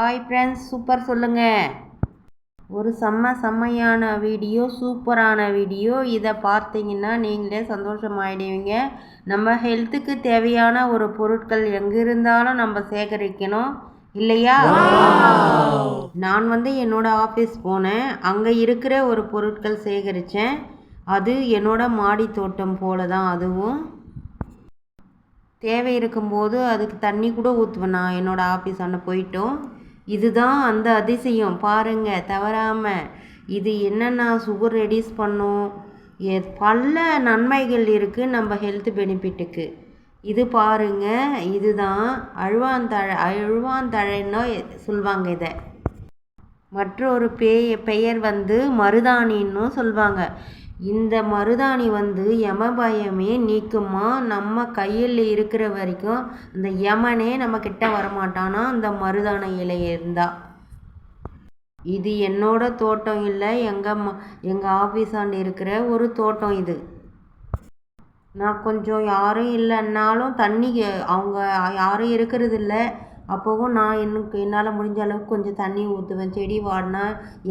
Hi friends super சொல்லுங்கள் ஒரு செம்ம செம்மையான வீடியோ சூப்பரான வீடியோ இதை பார்த்தீங்கன்னா நீங்களே சந்தோஷமாயிடுவீங்க. நம்ம ஹெல்த்துக்கு தேவையான ஒரு பொருட்கள் எங்கே இருந்தாலும் நம்ம சேகரிக்கணும். இல்லையா? நான் வந்து என்னோடய ஆஃபீஸ் போனேன். அங்கே இருக்கிற ஒரு பொருட்கள் சேகரித்தேன் அது என்னோட மாடி தோட்டம் போல தான் அதுவும். தேவை இருக்கும்போது அதுக்கு தண்ணி கூட ஊற்றுவேன் நான் என்னோடய ஆஃபீஸ் அண்ணன் போயிட்டோம். இதுதான் அந்த அதிசயம். பாருங்கள் தவறாமல் இது என்னென்னா சுகர் ரெடியூஸ் பண்ணும்? எ பல நன்மைகள் இருக்குது நம்ம ஹெல்த் பெனிஃபிட்டுக்கு இது பாருங்க இதுதான் அழுவாந்தழை அழுவாந்தழைன்னு சொல்லுவாங்க இதை. மற்றொரு பேய பெயர் வந்து மருதாணின்னு சொல்லுவாங்க இந்த மருதாணி வந்து யமபயமே நீக்குமா? நம்ம கையில் இருக்கிற வரைக்கும் இந்த யமனே நம்ம கிட்ட வரமாட்டானா? அந்த மருதாணி இலை இருந்தால் இது என்னோட தோட்டம் இல்லை. எங்கள் ம எங்கள் ஆஃபீஸாண்டு இருக்கிற ஒரு தோட்டம் இது. நான் கொஞ்சம் யாரும் இல்லைன்னாலும் தண்ணி அவங்க யாரும் இருக்கிறது இல்லை. அப்போவும் நான் எனக்கு என்னால் முடிஞ்ச அளவுக்கு கொஞ்சம் தண்ணி ஊற்றுவேன் செடி வாடினா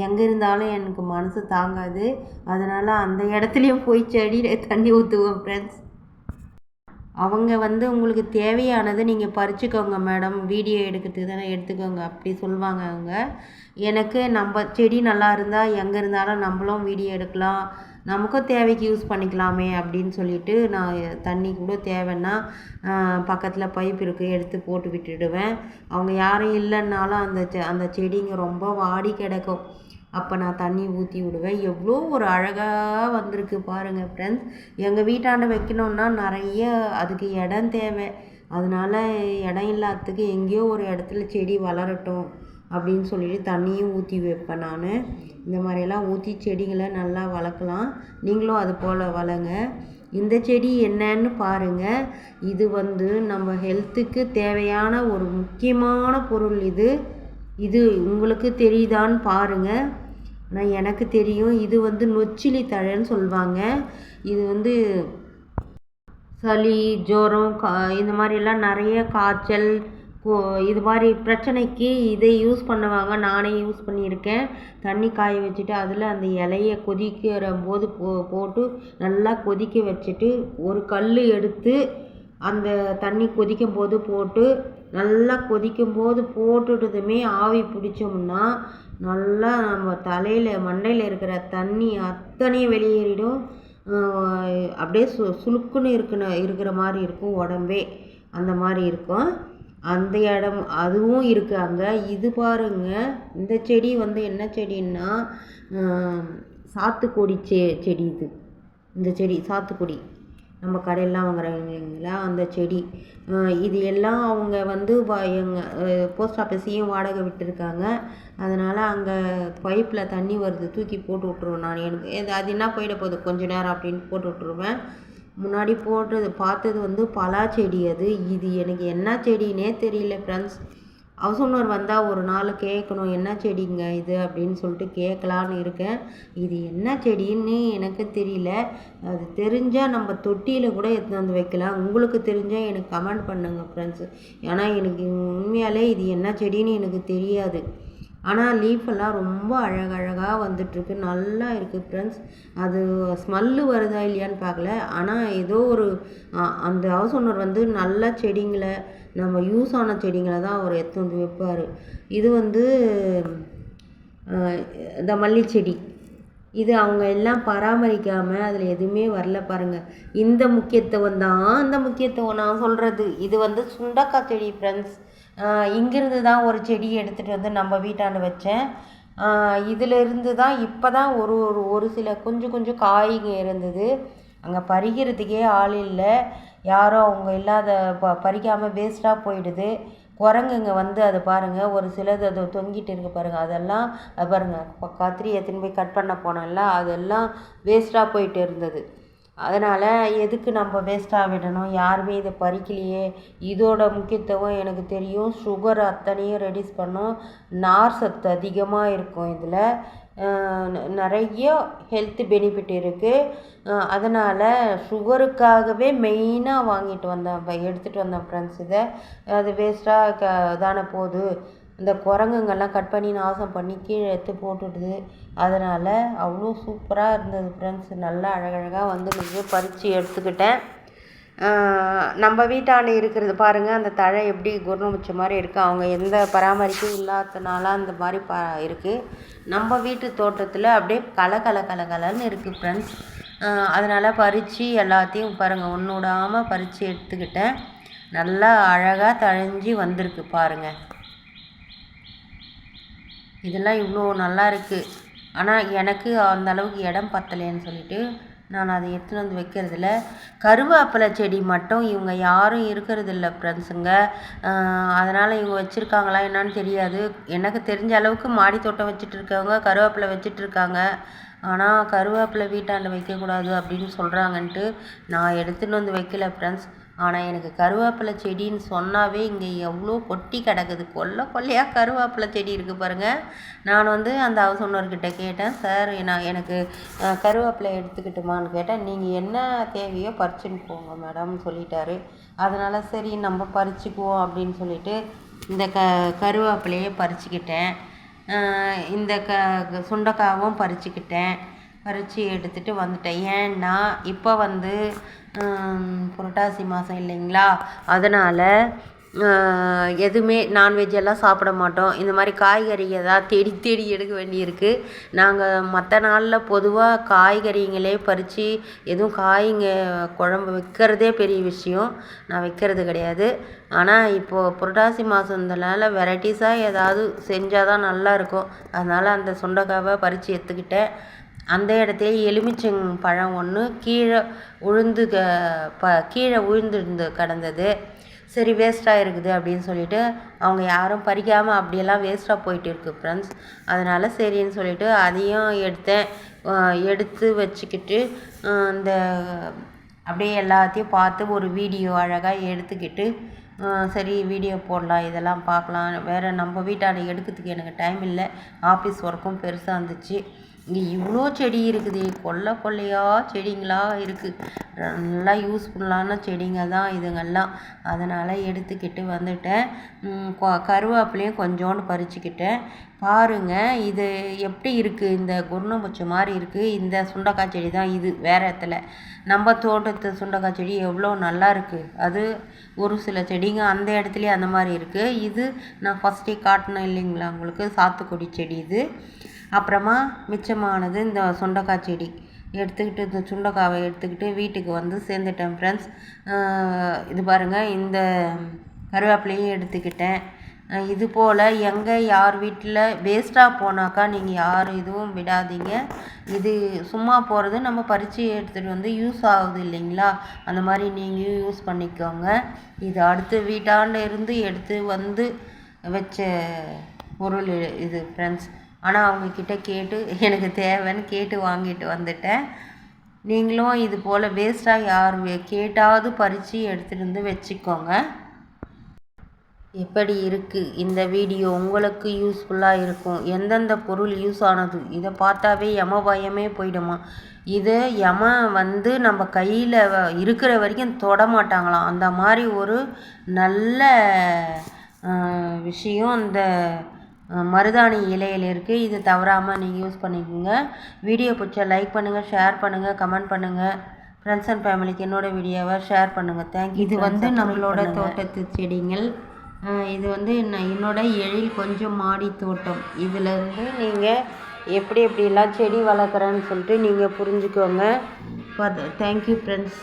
எங்கே இருந்தாலும் எனக்கு மனசு தாங்காது. அதனால் அந்த இடத்துலையும் போய் செடியில் தண்ணி ஊற்றுவேன் ஃப்ரெண்ட்ஸ் அவங்க வந்து உங்களுக்கு தேவையானதை நீங்கள் பறிச்சுக்கோங்க மேடம் வீடியோ எடுக்கிறதுக்கு தானே எடுத்துக்கோங்க. அப்படி சொல்லுவாங்க அவங்க. எனக்கு நம்ம செடி நல்லா இருந்தால் எங்கே இருந்தாலும் நம்மளும் வீடியோ எடுக்கலாம். நமக்கும் தேவைக்கு யூஸ் பண்ணிக்கலாமே அப்படின்னு சொல்லிட்டு நான் தண்ணி கூட தேவைன்னா பக்கத்தில் பைப் இருக்குது எடுத்து போட்டு விட்டுடுவேன். அவங்க யாரும் இல்லைன்னாலும் அந்த செ அந்த செடிங்க ரொம்ப வாடி கிடக்கும். அப்போ நான் தண்ணி ஊற்றி விடுவேன். எவ்வளோ ஒரு அழகாக வந்திருக்கு பாருங்கள் ஃப்ரெண்ட்ஸ் எங்கள் வீட்டாண்ட வைக்கணுன்னா நிறைய அதுக்கு இடம் தேவை. அதனால இடம் இல்லாததுக்கு எங்கேயோ ஒரு இடத்துல செடி வளரட்டும். அப்படின்னு சொல்லிட்டு தண்ணியும் ஊற்றி வைப்பேன் நான். இந்த மாதிரியெல்லாம் ஊற்றி செடிகளை நல்லா வளர்க்கலாம். நீங்களும் அது போல் வளங்க இந்த செடி என்னன்னு பாருங்கள் இது வந்து நம்ம ஹெல்த்துக்கு தேவையான ஒரு முக்கியமான பொருள் இது. இது உங்களுக்கு தெரியுதான்னு பாருங்கள் ஆனால் எனக்கு தெரியும். இது வந்து நொச்சிலி தழைன்னு சொல்லுவாங்க. இது வந்து சளி ஜோரம் கா இந்த மாதிரிலாம் நிறைய காய்ச்சல் இது மாதிரி பிரச்சனைக்கு இதை யூஸ் பண்ணுவாங்க. நானே யூஸ் பண்ணியிருக்கேன். தண்ணி காய வச்சுட்டு அதில் அந்த இலைய கொதிக்கிற போது போ போட்டு நல்லா கொதிக்க வச்சுட்டு ஒரு கல் எடுத்து அந்த தண்ணி கொதிக்கும் போது போட்டு நல்லா கொதிக்கும் போது போட்டுட்டதுமே ஆவி பிடிச்சோம்னா நல்லா நம்ம தலையில் மண்டையில் இருக்கிற தண்ணி அத்தனையும் வெளியேறிடும். அப்படியே சு சுழுக்குன்னு இருக்குன இருக்கிற மாதிரி இருக்கும் உடம்பே. அந்த மாதிரி இருக்கும். அந்த இடம் அதுவும் இருக்குது அங்கே. இது பாருங்கள் இந்த செடி வந்து என்ன செடின்னா சாத்துக்குடி செ செடி இது. இந்த செடி சாத்துக்குடி. நம்ம கடையெல்லாம் வாங்குறாங்க இல்லைங்களா? அந்த செடி. இது எல்லாம் அவங்க வந்து எங்கள் போஸ்ட் ஆஃபீஸையும் வாடகை விட்டுருக்காங்க. அதனால் அங்கே பைப்பில் தண்ணி வருது. தூக்கி போட்டு விட்ருவேன் நான். எனக்கு அது என்ன போயிட போகுது? கொஞ்ச நேரம் அப்படின்னு போட்டு விட்ருவேன் முன்னாடி போட்டது பார்த்தது வந்து பலா செடி அது. இது எனக்கு என்ன செடின்னே தெரியல ஃப்ரெண்ட்ஸ் ஹவுஸ் ஓனர் வந்தால் ஒரு நாள் கேட்கணும் என்ன செடிங்க இது? அப்படின்னு சொல்லிட்டு கேட்கலான்னு இருக்கேன். இது என்ன செடின்னு எனக்கு தெரியல. அது தெரிஞ்சால் நம்ம தொட்டியில் கூட எடுத்து வந்து வைக்கலாம். உங்களுக்கு தெரிஞ்சால் எனக்கு கமெண்ட் பண்ணுங்கள் ஃப்ரெண்ட்ஸு ஏன்னா எனக்கு உண்மையாலே இது என்ன செடின்னு எனக்கு தெரியாது. ஆனால் லீஃப் எல்லாம் ரொம்ப அழகழகாக வந்துட்டுருக்கு. நல்லா இருக்குது ஃப்ரெண்ட்ஸ் அது ஸ்மெல்லு வருதா இல்லையான்னு பார்க்கல. ஆனால் ஏதோ ஒரு அந்த ஹவுஸ் ஓனர் வந்து நல்ல செடிங்களை நம்ம யூஸ் ஆன செடிங்களை தான் அவர் எடுத்து வந்து வைப்பார். இது வந்து இந்த மல்லி செடி. இது அவங்க எல்லாம் பராமரிக்காமல் அதில் எதுவுமே வரல பாருங்கள் இந்த முக்கியத்துவம் தான் அந்த முக்கியத்துவம் நான் சொல்கிறது இது வந்து சுண்டக்காய் செடி ஃப்ரெண்ட்ஸ் இங்கிருந்து தான் ஒரு செடி எடுத்துகிட்டு வந்து நம்ம வீட்டாண்ட வச்சேன். இதிலிருந்து தான் இப்போ தான் ஒரு ஒரு ஒரு சில கொஞ்சம் கொஞ்சம் காய்ங்க இருந்தது. அங்கே பறிக்கிறதுக்கே ஆள் இல்லை. யாரும் அவங்க இல்லாத ப பறிக்காமல் வேஸ்ட்டாக போயிடுது. குரங்குங்க வந்து அதை பாருங்கள் ஒரு சிலது அது தொங்கிட்டு இருக்குது பாருங்கள் அதெல்லாம் அது பாருங்கள் கத்திரி எடுத்துன்னு போய் கட் பண்ண போனோம்ல அதெல்லாம் வேஸ்ட்டாக போயிட்டு இருந்தது. அதனால் எதுக்கு நம்ம வேஸ்ட்டாக விடணும்? யாருமே இதை பறிக்கலையே. இதோட முக்கியத்துவம் எனக்கு தெரியும். சுகர் அத்தனையும் ரெடியூஸ் பண்ணும். நார் சத்து அதிகமாக இருக்கும் இதில். நிறைய ஹெல்த் பெனிஃபிட் இருக்குது அதனால் சுகருக்காகவே மெயினாக வாங்கிட்டு வந்தேன். எடுத்துகிட்டு வந்தேன் ஃப்ரெண்ட்ஸ் இதை. அது வேஸ்ட்டாக க தானே போகுது. இந்த குரங்குங்கெல்லாம் கட் பண்ணி நாசம் பண்ணி கீழே எடுத்து போட்டுடுது. அதனால் அவ்வளோ சூப்பராக இருந்தது ஃப்ரெண்ட்ஸ் நல்லா அழகழகாக வந்துருந்தது பறித்து எடுத்துக்கிட்டேன். நம்ம வீட்டாண்ட இருக்கிறது பாருங்கள் அந்த தழை எப்படி குருணம் வச்ச மாதிரி இருக்குது அவங்க எந்த பராமரிப்பும் இல்லாததுனால அந்த மாதிரி ப இருக்குது நம்ம வீட்டு தோட்டத்தில் அப்படியே கல கல கல கலன்னு இருக்குது ஃப்ரெண்ட்ஸ் அதனால் பறித்து எல்லாத்தையும் பாருங்கள் ஒன்று விடாமல் பறித்து எடுத்துக்கிட்டேன். நல்லா அழகாக தழைஞ்சி வந்திருக்கு பாருங்கள் இதெல்லாம் இவ்வளோ நல்லா இருக்குது ஆனால் எனக்கு அந்த அளவுக்கு இடம் பத்தலைன்னு சொல்லிட்டு நான் அதை எடுத்துன்னு வந்து வைக்கிறதில்ல. கருவேப்பிலை செடி மட்டும் இவங்க யாரும் இருக்கிறதில்ல ஃப்ரெண்ட்ஸுங்க அதனால் இவங்க வச்சுருக்காங்களா என்னான்னு தெரியாது. எனக்கு தெரிஞ்ச அளவுக்கு மாடி தோட்டம் வச்சுட்டு இருக்கவங்க கருவேப்பிலை வச்சுட்டு இருக்காங்க. ஆனால் கருவேப்பிலை வீட்டாண்ட வைக்கக்கூடாது அப்படின்னு சொல்கிறாங்கன்ட்டு நான் எடுத்துன்னு வந்து வைக்கல ஃப்ரெண்ட்ஸ் ஆனால் எனக்கு கருவேப்பிலை செடின்னு சொன்னாவே இங்கே எவ்வளோ கொட்டி கிடக்குது. கொல்லை கொல்லையாக கருவேப்பிலை செடி இருக்குது பாருங்கள் நான் வந்து அந்த ஹவுஸ் கேட்டேன் சார் நான் எனக்கு கருவேப்பிலை எடுத்துக்கிட்டுமான்னு கேட்டேன். நீங்கள் என்ன தேவையோ பறிச்சுன்னு போங்க மேடம்னு சொல்லிட்டாரு. அதனால் சரி நம்ம பறிச்சுக்குவோம் அப்படின்னு சொல்லிட்டு இந்த க கருவேப்பிலையே பறிச்சுக்கிட்டேன். இந்த க சுண்டக்காவும் பறிச்சுக்கிட்டேன். பறித்து எடுத்துகிட்டு வந்துட்டேன். ஏன்னா இப்போ வந்து புரட்டாசி மாதம் இல்லைங்களா? அதனால் எதுவுமே நான்வெஜ் எல்லாம் சாப்பிட மாட்டோம். இந்த மாதிரி காய்கறி தான் தேடி தேடி எடுக்க வேண்டியிருக்கு. நாங்கள் மற்ற நாளில் பொதுவாக காய்கறிங்களே பறித்து எதுவும் காய்ங்க குழம்பு வைக்கிறதே பெரிய விஷயம். நான் வைக்கிறது கிடையாது. ஆனால் இப்போது புரட்டாசி மாதம்ன்றனால வெரைட்டிஸாக ஏதாவது செஞ்சால் தான் நல்லாயிருக்கும் அதனால் அந்த சுண்டக்காவை பறித்து எடுத்துக்கிட்டேன். அந்த இடத்துல எலுமிச்சம் பழம் ஒன்று கீழே உழுந்து க ப கீழே விழுந்துருந்து கிடந்தது. சரி வேஸ்ட்டாக இருக்குது அப்படின்னு சொல்லிட்டு அவங்க யாரும் பறிக்காமல் அப்படியெல்லாம் வேஸ்ட்டாக போயிட்டு இருக்குது ஃப்ரெண்ட்ஸ் அதனால் சரின்னு சொல்லிட்டு அதையும் எடுத்தேன். எடுத்து வச்சுக்கிட்டு இந்த அப்படியே எல்லாத்தையும் பார்த்து ஒரு வீடியோ அழகாக எடுத்துக்கிட்டு சரி வீடியோ போடலாம் இதெல்லாம் பார்க்கலாம். வேறு நம்ம வீட்டாண்ட எடுக்கிறதுக்கு எனக்கு டைம் இல்லை. ஆஃபீஸ் ஒர்க்கும் பெருசாக இருந்துச்சு. இங்கே இவ்வளோ செடி இருக்குது கொல்லை கொல்லையாக செடிங்களா இருக்குது நல்லா யூஸ்ஃபுல்லான செடிங்க தான் இதுங்கெல்லாம். அதனால் எடுத்துக்கிட்டு வந்துட்டேன். கருவேப்பிலையும் கொஞ்சோண்டு பறிச்சுக்கிட்டேன். பாருங்கள் இது எப்படி இருக்குது இந்த குருணம்பூச்சி மாதிரி இருக்குது இந்த சுண்டக்காய் செடி தான் இது வேறு இடத்துல. நம்ம தோட்டத்து சுண்டக்காய் செடி எவ்வளோ நல்லா இருக்குது அது ஒரு சில செடிங்க அந்த இடத்துலையே அந்த மாதிரி இருக்குது இது நான் ஃபஸ்ட்டே காட்டினேன் இல்லைங்களா உங்களுக்கு? சாத்துக்குடி செடி இது. அப்புறமா மிச்சமானது இந்த சுண்டக்காய் செடி. எடுத்துக்கிட்டு இந்த சுண்டக்காவை எடுத்துக்கிட்டு வீட்டுக்கு வந்து சேர்ந்துட்டேன் ஃப்ரெண்ட்ஸ் இது பாருங்கள் இந்த கருவேப்பிலையும் எடுத்துக்கிட்டேன். இது போல் எங்கே யார் வீட்டில் வேஸ்ட்டாக போனாக்கா நீங்கள் யார் இதுவும் விடாதீங்க. இது சும்மா போகிறது நம்ம பறித்து எடுத்துகிட்டு வந்து யூஸ் ஆகுது இல்லைங்களா? அந்த மாதிரி நீங்களும் யூஸ் பண்ணிக்கோங்க. இது அடுத்து வீட்டாண்ட இருந்து எடுத்து வந்து வச்ச பொருள் இது ஃப்ரெண்ட்ஸ் ஆனால் அவங்கக்கிட்ட கேட்டு எனக்கு தேவைன்னு கேட்டு வாங்கிட்டு வந்துட்டேன். நீங்களும் இது போல் வேஸ்ட்டாக யார் கேட்டாவது பறித்து எடுத்துகிட்டு வந்து வச்சுக்கோங்க. எப்படி இருக்குது இந்த வீடியோ உங்களுக்கு யூஸ்ஃபுல்லாக இருக்கும். எந்தெந்த பொருள் யூஸ் ஆனது? இதை பார்த்தாவே யம பயமே போயிடுமா? இதை யம வந்து நம்ம கையில் இருக்கிற வரைக்கும் தொட மாட்டாங்களாம். அந்த மாதிரி ஒரு நல்ல விஷயம் இந்த மருதாணி இலையில் இருக்குது இது தவறாமல் நீங்கள் யூஸ் பண்ணிக்கோங்க. வீடியோ பிடிச்சா லைக் பண்ணுங்கள் ஷேர் பண்ணுங்கள் கமெண்ட் பண்ணுங்கள் ஃப்ரெண்ட்ஸ் அண்ட் ஃபேமிலிக்கு என்னோடய வீடியோவை ஷேர் பண்ணுங்கள் தேங்க்யூ இது வந்து நம்மளோட தோட்டத்து செடிகள். இது வந்து என்னோட எழில் கொஞ்சம் மாடி தோட்டம். இதில் இருந்து நீங்கள் எப்படி எப்படிலாம் செடி வளர்க்குறேன்னு சொல்லிட்டு நீங்கள் புரிஞ்சுக்கோங்க. Thank you friends